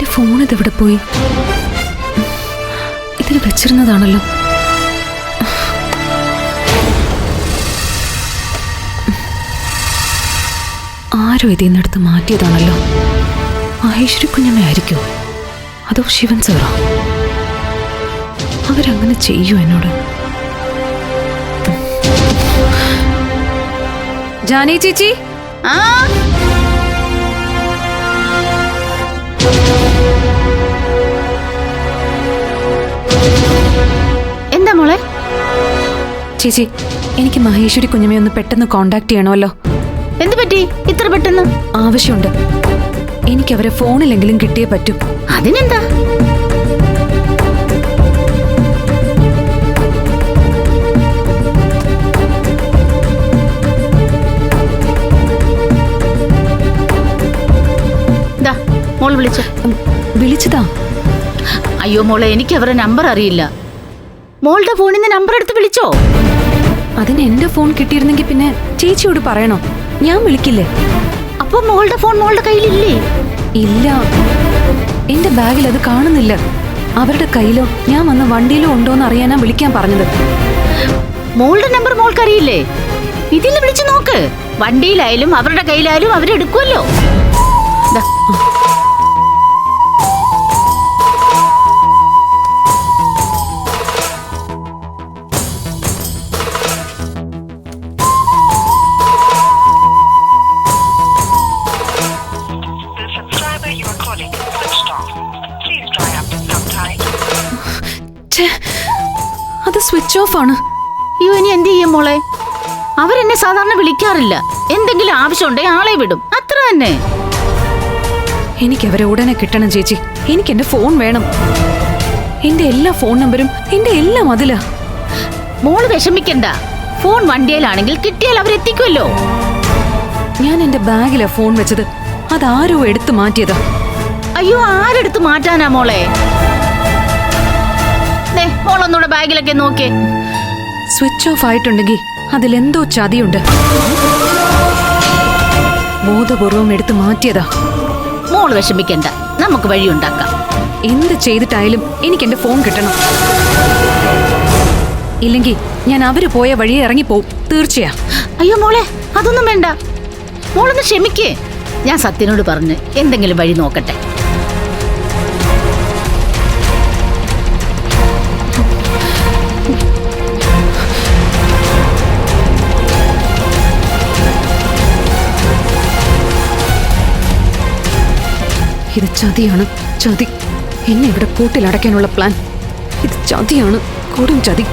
എന്റെ ഫോൺ ഇതെവിടെ പോയി? ഇതിൽ വെച്ചിരുന്നതാണല്ലോ. ആരോ ഇതിൽ നിന്നെടുത്ത് മാറ്റിയതാണല്ലോ. മഹേശ്വരി കുഞ്ഞമ്മയായിരിക്കും അതോ ശിവൻ സാറോ? അവരങ്ങനെ ചെയ്യൂ എന്നോട്? ജാനി ചേച്ചി? ആ? ചേച്ചി എനിക്ക് മഹേശ്വരി കുഞ്ഞമ്മയെ ഒന്ന് പെട്ടെന്ന് കോണ്ടാക്ട് ചെയ്യണമല്ലോ. എന്ത് പറ്റി? ഇത്ര പെട്ടെന്ന്? ആവശ്യമുണ്ട്. എനിക്ക് അവരെ ഫോണിലെങ്കിലും കിട്ടിയേ പറ്റൂ. അതിനെന്താ? മോൾ വിളിച്ചു. വിളിച്ചതാ. അയ്യോ മോളെ എനിക്ക് അവരുടെ നമ്പർ അറിയില്ല. മോളുടെ ഫോണിൽ നിന്ന് നമ്പർ എടുത്ത് വിളിച്ചോ? അതിന് എന്റെ ഫോൺ കിട്ടിയിരുന്നെങ്കിൽ പിന്നെ ചേച്ചിയോട് പറയണോ? ഞാൻ വിളിക്കില്ലേ? അപ്പൊ മോളുടെ ഫോൺ മോളുടെ കയ്യിലില്ലേ? ഇല്ല. എന്റെ ബാഗിൽ അത് കാണുന്നില്ല. അവരുടെ കയ്യിലോ? ഞാൻ വന്ന വണ്ടിയിലോ ഉണ്ടോന്ന് അറിയാനാ വിളിക്കാൻ പറഞ്ഞത്. മോളുടെ നമ്പർ മോൾക്ക് അറിയില്ലേ ഇതിൽ വിളിച്ചു നോക്ക്. വണ്ടിയിലായാലും അവരുടെ കയ്യിലായാലും അവരെടുക്കുമല്ലോ അത് സ്വിച്ച് ഓഫ് ആണ്. അയ്യോ ഇനി എന്ത് ചെയ്യും മോളെ? അവരെന്നെ സാധാരണ വിളിക്കാറില്ല. എന്തെങ്കിലും ആവശ്യമുണ്ടെങ്കിൽ ആളെ വിടും. അത്ര തന്നെ. എനിക്ക് അവരെ ഉടനെ കിട്ടണം ചേച്ചി. എനിക്ക് എന്റെ ഫോൺ വേണം. എന്റെ എല്ലാ ഫോൺ നമ്പരും എന്റെ എല്ലാം അതിലാ. മോൾ വിഷമിക്കണ്ട. ഫോൺ വണ്ടിയിലാണെങ്കിൽ കിട്ടിയാൽ അവരെത്തിക്കുമല്ലോ ഞാൻ എന്റെ ബാഗിലാ ഫോൺ വെച്ചത്. അതാരോ എടുത്തു മാറ്റിയതാ. അയ്യോ ആരെടുത്ത് മാറ്റാനാ മോളെ? ദേ, ബാഗിലൊക്കെ നോക്കേ. സ്വിച്ച് ഓഫ് ആയിട്ടുണ്ടെങ്കിൽ അതിലെന്തോ ചതിയുണ്ട്. ബോധപൂർവം എടുത്ത് മാറ്റിയതാ. മോൾ വിഷമിക്കണ്ട. നമുക്ക് വഴി ഉണ്ടാക്കാം. എന്ത് ചെയ്തിട്ടായാലും എനിക്ക് എന്റെ ഫോൺ കിട്ടണം. ഇല്ലെങ്കിൽ ഞാൻ അവർ പോയ വഴിയെ ഇറങ്ങിപ്പോവും. തീർച്ചയാ. അയ്യോ മോളെ അതൊന്നും വേണ്ട. മോളൊന്ന് ക്ഷമിക്കേ. ഞാൻ സത്യനോട് പറഞ്ഞ് എന്തെങ്കിലും വഴി നോക്കട്ടെ. ഇത് ചതിയാണ്. ചതി. എന്നെ ഇവിടെ കൂട്ടിലടയ്ക്കാനുള്ള പ്ലാൻ ഇത് ചതിയാണ്. കൊടും ചതി.